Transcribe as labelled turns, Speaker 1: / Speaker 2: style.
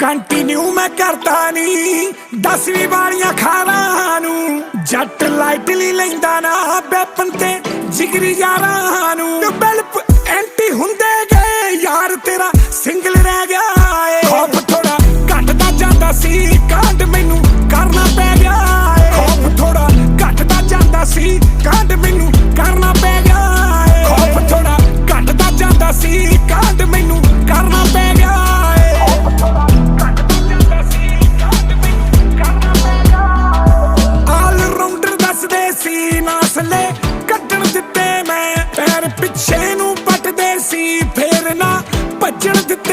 Speaker 1: Continue ਮੈਂ ਕਰਦਾ ਨਹੀਂ ਦਸਵੀਂ ਵਾਲੀਆਂ ਖਾਣਾ ਨੂੰ ਜੱਟ ਲਾਈਟਲੀ ਲੈਂਦਾ ਨਾ ਵੈਪਨ ਤੇ, ਜਿਗਰੀ ਯਾਰਾਂ ਨੂੰ। ਡਿਵੈਲਪ ਐਂਟੀ ਹੁੰਦੇ ਗਏ, ਯਾਰ ਤੇਰਾ ਸਿੰਗਲ ਸੀ ਨਾਸਲੇ ਕੱਢਣ ਦਿੱਤੇ ਮੈਂ। ਪੈਰ ਪਿੱਛੇ ਨੂੰ ਪੱਟਦੇ ਸੀ ਫੇਰ ਨਾ ਭੱਜਣ ਦਿੱਤੇ